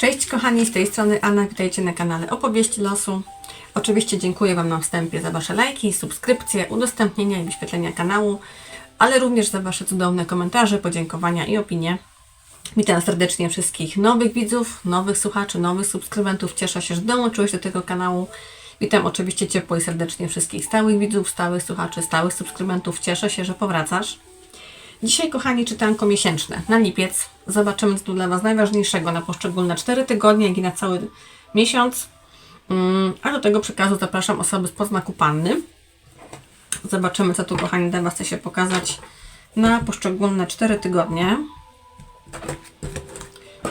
Cześć kochani, z tej strony Anna, witajcie na kanale Opowieści Losu. Oczywiście dziękuję Wam na wstępie za Wasze lajki, subskrypcje, udostępnienia i wyświetlenia kanału, ale również za Wasze cudowne komentarze, podziękowania i opinie. Witam serdecznie wszystkich nowych widzów, nowych słuchaczy, nowych subskrybentów. Cieszę się, że dołączyłeś do tego kanału. Witam oczywiście ciepło i serdecznie wszystkich stałych widzów, stałych słuchaczy, stałych subskrybentów. Cieszę się, że powracasz. Dzisiaj, kochani, czytanko miesięczne na lipiec. Zobaczymy, co tu dla Was najważniejszego na poszczególne 4 tygodnie, jak i na cały miesiąc. Mm, A do tego przekazu zapraszam osoby z poznaku Panny. Zobaczymy, co tu, kochani, dla Was chce się pokazać na poszczególne 4 tygodnie.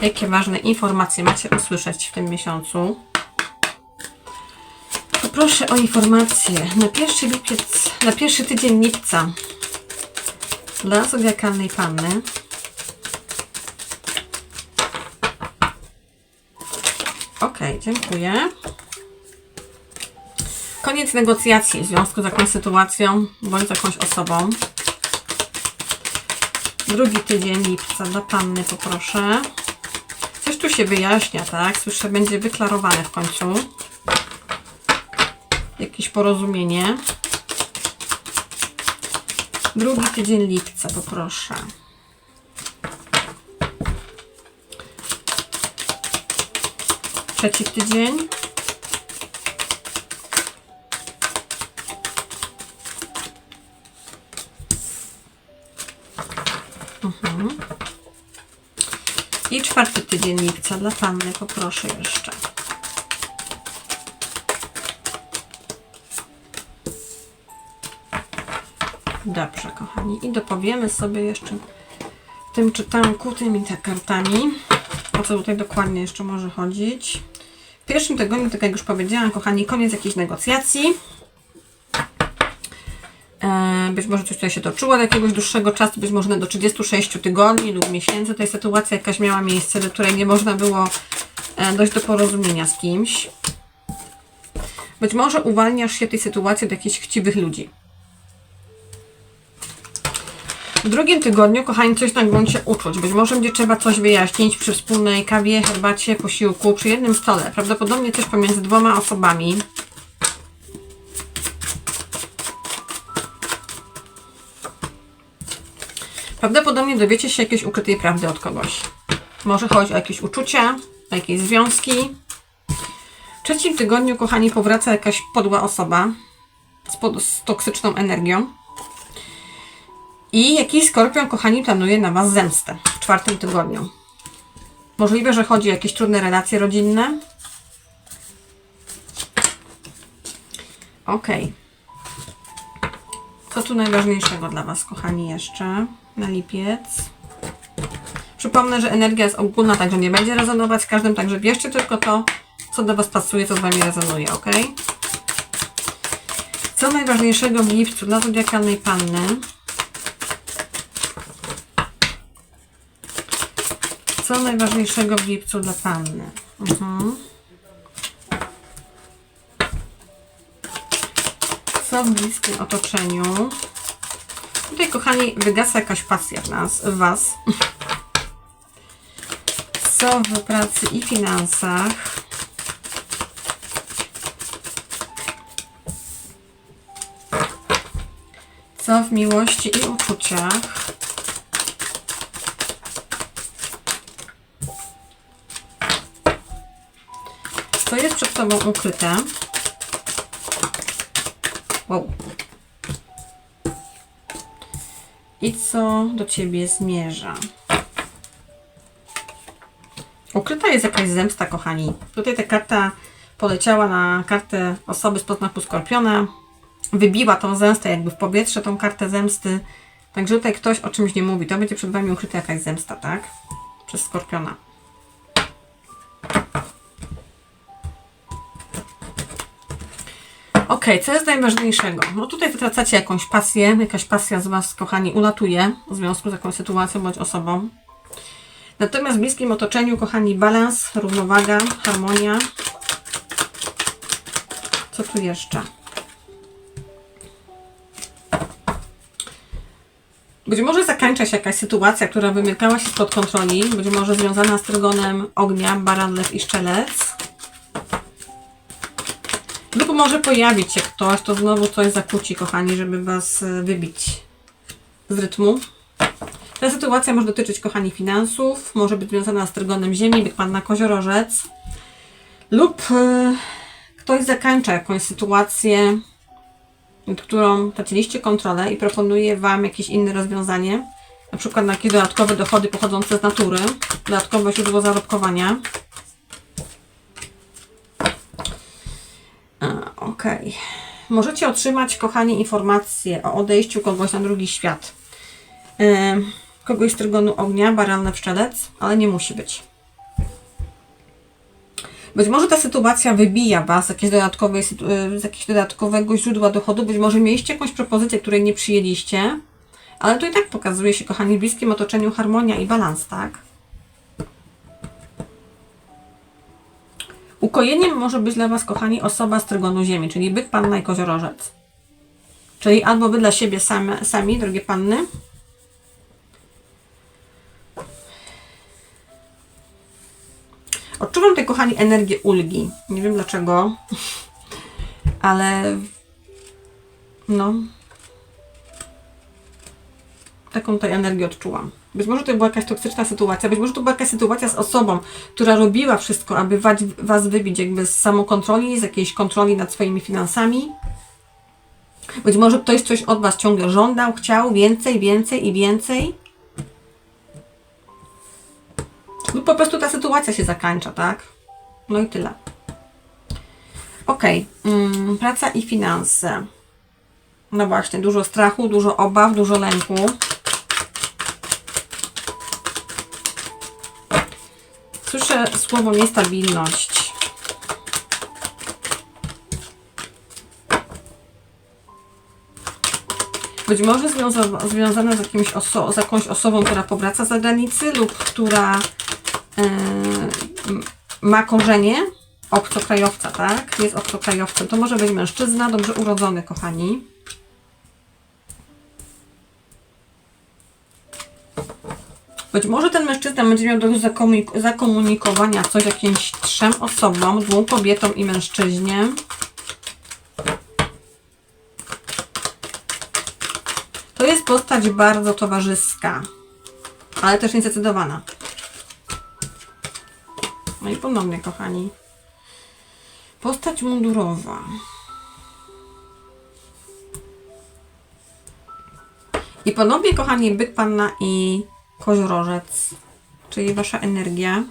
Jakie ważne informacje macie usłyszeć w tym miesiącu? Poproszę o informacje na pierwszy lipiec, na pierwszy tydzień lipca dla zodiakalnej panny. Ok, dziękuję. Koniec negocjacji w związku z jakąś sytuacją bądź z jakąś osobą. Drugi tydzień lipca dla panny poproszę. Coś tu się wyjaśnia, tak? Słyszę, będzie wyklarowane w końcu. Jakieś porozumienie. Drugi tydzień lipca poproszę. Trzeci tydzień. Mhm. I czwarty tydzień lipca dla Panny poproszę jeszcze. Dobrze, kochani. I dopowiemy sobie jeszcze tym czytanku, tymi kartami, o co tutaj dokładnie jeszcze może chodzić. W pierwszym tygodniu, tak jak już powiedziałam, kochani, koniec jakichś negocjacji. E, Być może coś tutaj się toczyło od jakiegoś dłuższego czasu, być może do 36 tygodni lub miesięcy. Tutaj sytuacja jakaś miała miejsce, do której nie można było e, dojść do porozumienia z kimś. Być może uwalniasz się tej sytuacji od jakichś chciwych ludzi. W drugim tygodniu, kochani, coś na gruncie uczuć. Być może będzie trzeba coś wyjaśnić przy wspólnej kawie, herbacie, posiłku, przy jednym stole. Prawdopodobnie coś pomiędzy dwoma osobami. Prawdopodobnie dowiecie się jakiejś ukrytej prawdy od kogoś. Może chodzi o jakieś uczucia, o jakieś związki. W trzecim tygodniu, kochani, powraca jakaś podła osoba z, pod, z toksyczną energią. I jakiś skorpion, kochani, planuje na Was zemstę w czwartym tygodniu. Możliwe, że chodzi o jakieś trudne relacje rodzinne. Ok. Co tu najważniejszego dla Was, kochani, jeszcze na lipiec? Przypomnę, że energia jest ogólna, także nie będzie rezonować z każdym, także bierzcie tylko to, co do Was pasuje, co z Wami rezonuje, ok? Co najważniejszego w lipcu dla zodiakalnej panny? Co najważniejszego w lipcu dla Panny? Mhm. Co w bliskim otoczeniu? Tutaj, kochani, wygasa jakaś pasja w nas, w Was. Co w pracy i finansach? Co w miłości i uczuciach? Przed Tobą ukryte? Wow. I co do Ciebie zmierza? Ukryta jest jakaś zemsta, kochani. Tutaj ta karta poleciała na kartę osoby z podznaku Skorpiona. Wybiła tą zemstę jakby w powietrze, tą kartę zemsty. Także tutaj ktoś o czymś nie mówi. To będzie przed Wami ukryta jakaś zemsta, tak? Przez Skorpiona. Ok, co jest najważniejszego? No tutaj wytracacie jakąś pasję, jakaś pasja z Was, kochani, ulatuje w związku z jakąś sytuacją bądź osobą. Natomiast w bliskim otoczeniu, kochani, balans, równowaga, harmonia. Co tu jeszcze? Być może zakańcza się jakaś sytuacja, która wymykała się spod kontroli, być może związana z trygonem ognia, baran, lew i szczelec. Może pojawić się ktoś, to znowu coś zakłóci, kochani, żeby Was e, wybić z rytmu. Ta sytuacja może dotyczyć, kochani, finansów, może być związana z trygonem ziemi, byk pan na koziorożec. Lub e, ktoś zakańcza jakąś sytuację, nad którą traciliście kontrolę i proponuje Wam jakieś inne rozwiązanie, na przykład na jakieś dodatkowe dochody pochodzące z natury, dodatkowe źródło zarobkowania. Okej. Możecie otrzymać, kochani, informacje o odejściu kogoś na drugi świat. Kogoś z trygonu ognia, baran na wszczelec, ale nie musi być. Być może ta sytuacja wybija Was z, y, z jakiegoś dodatkowego źródła dochodu. Być może mieliście jakąś propozycję, której nie przyjęliście, ale to i tak pokazuje się, kochani, w bliskim otoczeniu harmonia i balans, tak? Ukojeniem może być dla Was, kochani, osoba z trygonu ziemi, czyli byk, panna i koziorożec. Czyli albo Wy dla siebie same, sami, drogie panny, Odczuwam tutaj, kochani, energię ulgi. Nie wiem dlaczego, ale no. Taką tutaj energię odczułam. Być może to była jakaś toksyczna sytuacja, być może to była jakaś sytuacja z osobą, która robiła wszystko, aby was, wybić jakby z samokontroli, z jakiejś kontroli nad swoimi finansami. Być może ktoś coś od was ciągle żądał, chciał więcej, więcej i więcej. Lub po prostu ta sytuacja się zakańcza, tak? No i tyle. Ok, mm, praca i finanse. No właśnie, dużo strachu, dużo obaw, dużo lęku. Słyszę słowo niestabilność. Być może związa- z, jakimś oso- z jakąś osobą, która powraca z zagranicy lub która yy, ma korzenie obcokrajowca, tak? Jest obcokrajowcem. To może być mężczyzna, dobrze urodzony, kochani. Być może ten mężczyzna będzie miał do zakomunik- zakomunikowania coś jakimś trzem osobom, dwóm kobietom i mężczyźnie. To jest postać bardzo towarzyska, ale też niezdecydowana. No i ponownie, kochani. Postać mundurowa. I ponownie, kochani, byk, panna i koziorożec, czyli wasza energia.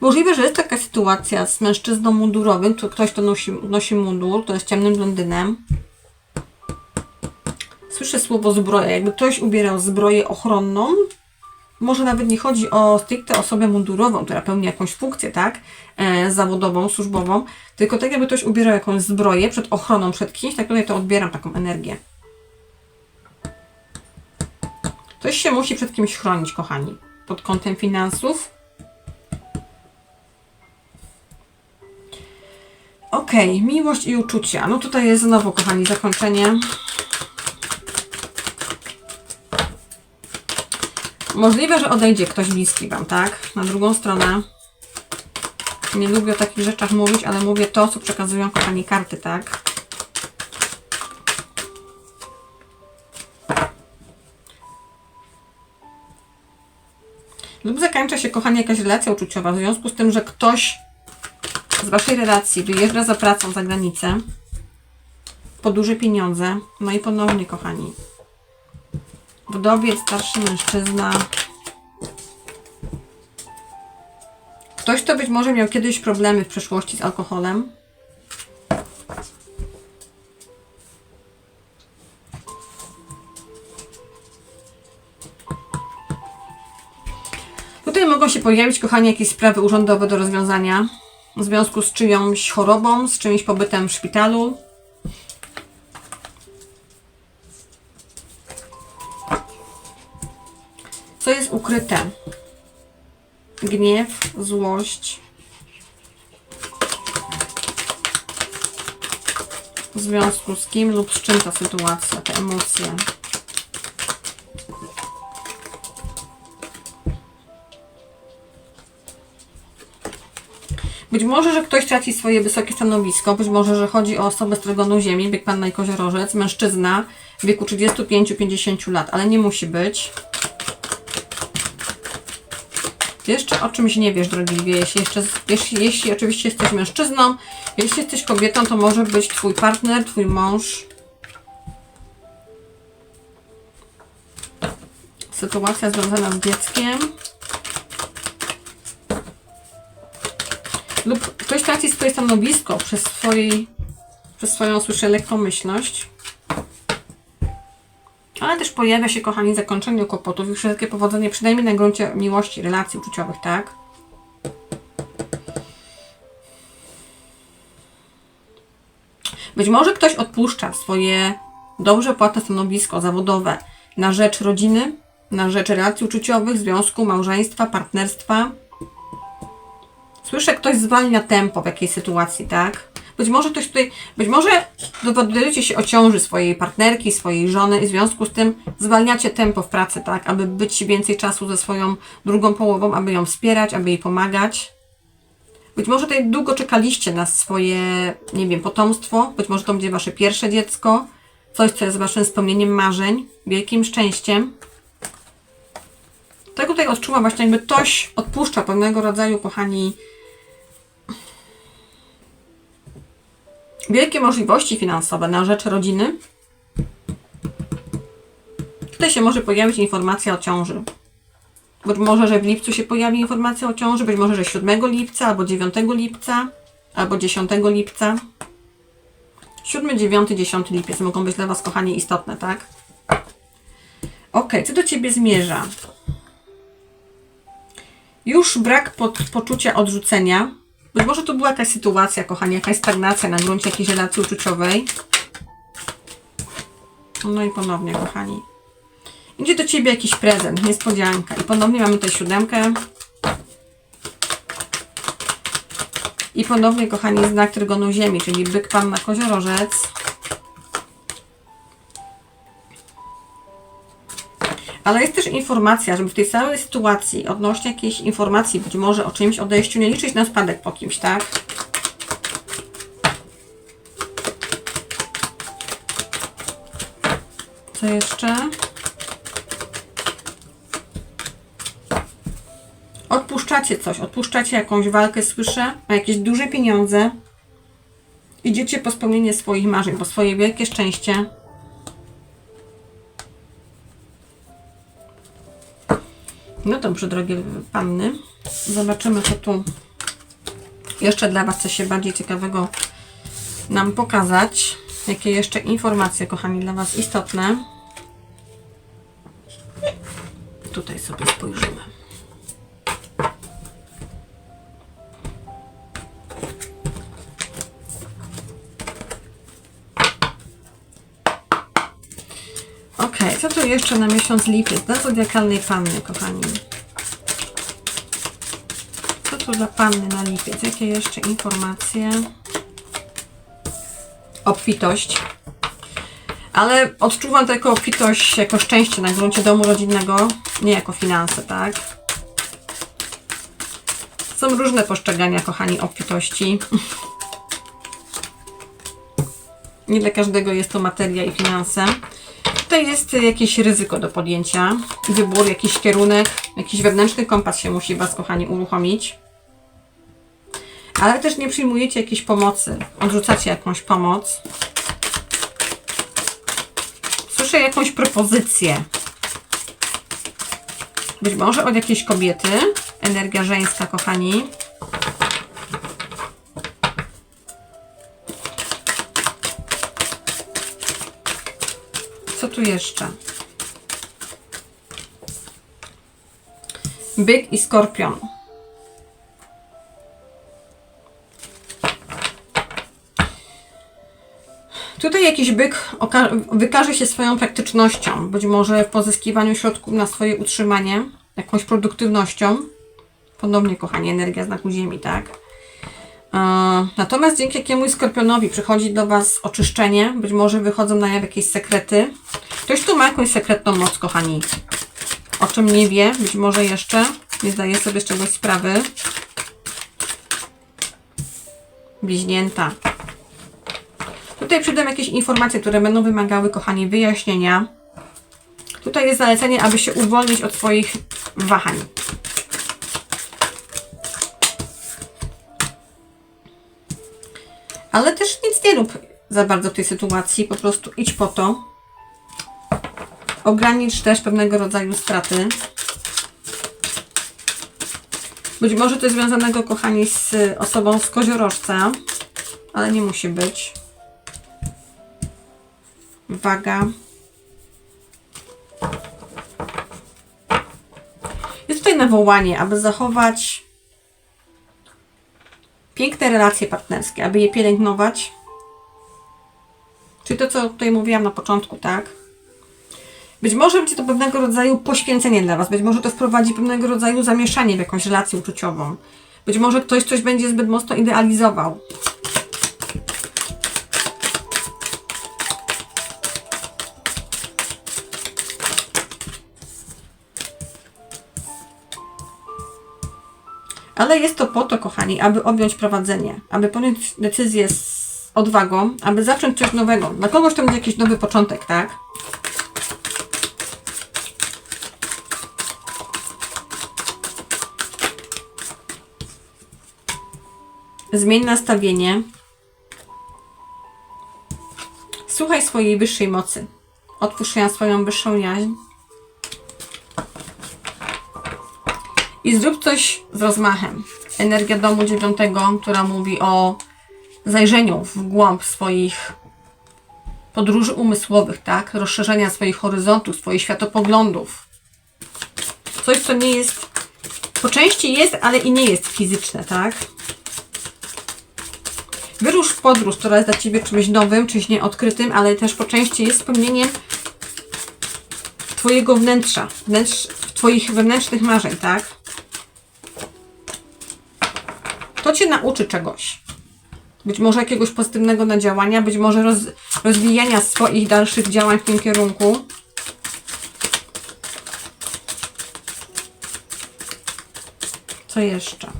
Możliwe, że jest taka sytuacja z mężczyzną mundurowym, to ktoś, kto nosi, nosi mundur, to jest ciemnym blondynem. Słyszę słowo zbroja. Jakby ktoś ubierał zbroję ochronną, może nawet nie chodzi o stricte osobę mundurową, która pełni jakąś funkcję, tak? E, zawodową, służbową, tylko tak jakby ktoś ubierał jakąś zbroję przed ochroną, przed kimś, tak tutaj to odbieram taką energię. Ktoś się musi przed kimś chronić, kochani. Pod kątem finansów. Okej, miłość i uczucia. No tutaj jest znowu, kochani, zakończenie. Możliwe, że odejdzie ktoś bliski Wam, tak? Na drugą stronę. Nie lubię o takich rzeczach mówić, ale mówię to, co przekazują kochani karty, tak? Lub zakończa się, kochani, jakaś relacja uczuciowa w związku z tym, że ktoś z Waszej relacji wyjeżdża za pracą za granicę po duże pieniądze. No i ponownie, kochani, Wdowiec, starszy mężczyzna. Ktoś, kto być może miał kiedyś problemy w przeszłości z alkoholem. Mogą się pojawić, kochani, jakieś sprawy urzędowe do rozwiązania w związku z czyjąś chorobą, z czyimś pobytem w szpitalu. Co jest ukryte? Gniew, złość. W związku z kim lub z czym ta sytuacja, te emocje. Być może, że ktoś traci swoje wysokie stanowisko, być może, że chodzi o osobę z trygonu ziemi, bieg panna i koziorożec, mężczyzna w wieku 35-50 lat, ale nie musi być. Jeszcze o czymś nie wiesz, drogi lwie, jeśli, jeszcze, jeśli, jeśli oczywiście jesteś mężczyzną, jeśli jesteś kobietą, to może być twój partner, twój mąż. Sytuacja związana z dzieckiem. Lub ktoś traci swoje stanowisko przez, swojej, przez swoją, słyszę, lekkomyślność. Ale też pojawia się, kochani, zakończenie kłopotów i wszelkie powodzenie, przynajmniej na gruncie miłości, relacji uczuciowych, tak? Być może ktoś odpuszcza swoje dobrze płatne stanowisko zawodowe na rzecz rodziny, na rzecz relacji uczuciowych, związku, małżeństwa, partnerstwa. Słyszę, ktoś zwalnia tempo w jakiejś sytuacji, tak? Być może ktoś tutaj, być może dowiadujecie się o ciąży swojej partnerki, swojej żony i w związku z tym zwalniacie tempo w pracy, tak? Aby być więcej czasu ze swoją drugą połową, aby ją wspierać, aby jej pomagać. Być może tutaj długo czekaliście na swoje, nie wiem, potomstwo. Być może to będzie wasze pierwsze dziecko. Coś, co jest waszym spełnieniem marzeń, wielkim szczęściem. Tak tutaj odczuwam właśnie, jakby ktoś odpuszcza pewnego rodzaju, kochani, wielkie możliwości finansowe na rzecz rodziny. Tutaj się może pojawić informacja o ciąży. Być może, że w lipcu się pojawi informacja o ciąży, być może, że 7 lipca, albo 9 lipca, albo 10 lipca. 7, 9, 10 lipiec mogą być dla Was, kochani, istotne, tak? Ok, co do Ciebie zmierza? Już brak pod, poczucia odrzucenia. Być może to była jakaś sytuacja, kochani, jakaś stagnacja na gruncie jakiejś relacji uczuciowej. No i ponownie, kochani. Idzie do Ciebie jakiś prezent, niespodzianka. I ponownie mamy tę siódemkę. I ponownie, kochani, znak Trygonu Ziemi, czyli byk, panna, koziorożec. Ale jest też informacja, żeby w tej całej sytuacji odnośnie jakiejś informacji, być może o czymś odejściu, nie liczyć na spadek po kimś, tak? Co jeszcze? Odpuszczacie coś, odpuszczacie jakąś walkę, słyszę, o jakieś duże pieniądze. Idziecie po spełnienie swoich marzeń, po swoje wielkie szczęście. No dobrze, drogie panny. Zobaczymy, co tu jeszcze dla Was chce się bardziej ciekawego nam pokazać. Jakie jeszcze informacje, kochani, dla Was istotne. Tutaj sobie spojrzymy. Ok, co tu jeszcze na miesiąc lipiec dla zodiakalnej panny, kochani? Co tu dla panny na lipiec? Jakie jeszcze informacje? Obfitość. Ale odczuwam to jako obfitość, jako szczęście na gruncie domu rodzinnego, nie jako finanse, tak? Są różne postrzegania, kochani, obfitości. Nie dla każdego jest to materia i finanse. Tutaj jest jakieś ryzyko do podjęcia, wybór, jakiś kierunek, jakiś wewnętrzny kompas się musi Was, kochani, uruchomić. Ale też nie przyjmujecie jakiejś pomocy, odrzucacie jakąś pomoc. Słyszę jakąś propozycję. Być może od jakiejś kobiety, energia żeńska, kochani. Jeszcze? Byk i skorpion. Tutaj jakiś byk wykaże się swoją praktycznością, być może w pozyskiwaniu środków na swoje utrzymanie, jakąś produktywnością. Ponownie, kochani, energia znaku Ziemi, tak? E, Natomiast dzięki jakiemuś skorpionowi przychodzi do Was oczyszczenie, być może wychodzą na jaw jakieś sekrety. Ktoś tu ma jakąś sekretną moc, kochani. O czym nie wie, być może jeszcze nie zdaje sobie z czegoś sprawy. bliźnięta. Tutaj przyjdą jakieś informacje, które będą wymagały, kochani, wyjaśnienia. Tutaj jest zalecenie, aby się uwolnić od swoich wahań. Ale też nic nie rób za bardzo w tej sytuacji, po prostu idź po to. Ogranicz też pewnego rodzaju straty. Być może to jest związanego, kochani, z osobą z koziorożca, ale nie musi być. Waga. Jest tutaj nawołanie, aby zachować piękne relacje partnerskie, aby je pielęgnować. Czyli to, co tutaj mówiłam na początku, tak? Być może będzie to pewnego rodzaju poświęcenie dla Was, być może to wprowadzi pewnego rodzaju zamieszanie w jakąś relację uczuciową. Być może ktoś coś będzie zbyt mocno idealizował. Ale jest to po to, kochani, aby objąć prowadzenie, aby podjąć decyzję z odwagą, aby zacząć coś nowego. Dla kogoś to będzie jakiś nowy początek, tak? Zmień nastawienie. Słuchaj swojej wyższej mocy. Otwórz swoją wyższą jaźń. I zrób coś z rozmachem. Energia domu dziewiątego, która mówi o zajrzeniu w głąb swoich podróży umysłowych, tak? Rozszerzenia swoich horyzontów, swoich światopoglądów. Coś, co nie jest, po części jest, ale i nie jest fizyczne, tak? Wyrusz w podróż, która jest dla Ciebie czymś nowym, czymś nieodkrytym, ale też po części jest spełnieniem Twojego wnętrza, wnętrz, Twoich wewnętrznych marzeń, tak? To Cię nauczy czegoś. Być może jakiegoś pozytywnego nadziałania, być może roz, rozwijania swoich dalszych działań w tym kierunku. Co jeszcze?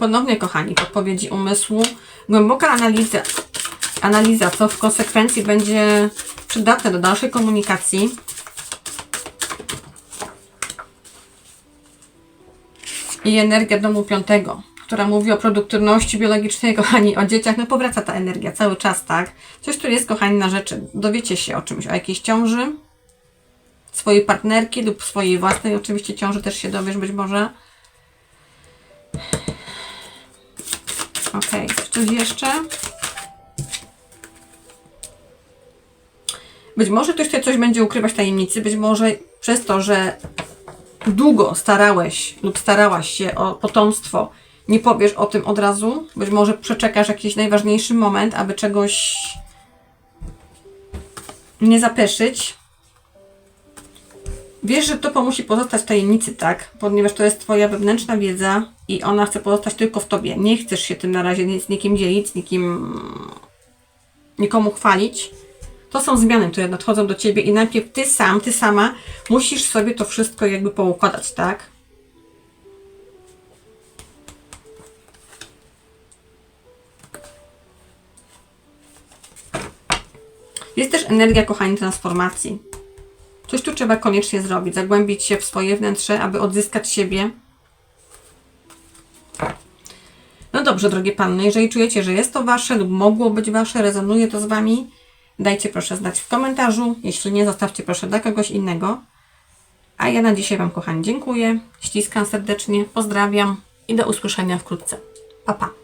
Ponownie, kochani, podpowiedzi umysłu. Głęboka analiza, analiza, co w konsekwencji będzie przydatne do dalszej komunikacji. I energia domu piątego, która mówi o produktywności biologicznej, kochani, o dzieciach. No powraca ta energia cały czas, tak? Coś tu jest, kochani, na rzeczy. Dowiecie się o czymś, o jakiejś ciąży, swojej partnerki lub swojej własnej. Oczywiście ciąży też się dowiesz być może. Okay. coś jeszcze? Być może ktoś tutaj coś będzie ukrywać tajemnicy, być może przez to, że długo starałeś lub starałaś się o potomstwo, nie powiesz o tym od razu. Być może przeczekasz jakiś najważniejszy moment, aby czegoś nie zapeszyć. Wiesz, że to musi pozostać w tajemnicy, tak? Ponieważ to jest Twoja wewnętrzna wiedza i ona chce pozostać tylko w Tobie. Nie chcesz się tym na razie z nikim dzielić, z nikim nikomu chwalić. To są zmiany, które nadchodzą do Ciebie i najpierw Ty sam, Ty sama musisz sobie to wszystko jakby poukładać, tak? Jest też energia, kochani, transformacji. Coś tu trzeba koniecznie zrobić, zagłębić się w swoje wnętrze, aby odzyskać siebie. No dobrze, drogie panny, jeżeli czujecie, że jest to wasze lub mogło być wasze, rezonuje to z wami, dajcie proszę znać w komentarzu. Jeśli nie, zostawcie proszę dla kogoś innego. A ja na dzisiaj Wam, kochani, dziękuję. Ściskam serdecznie, pozdrawiam i do usłyszenia wkrótce. Pa, pa.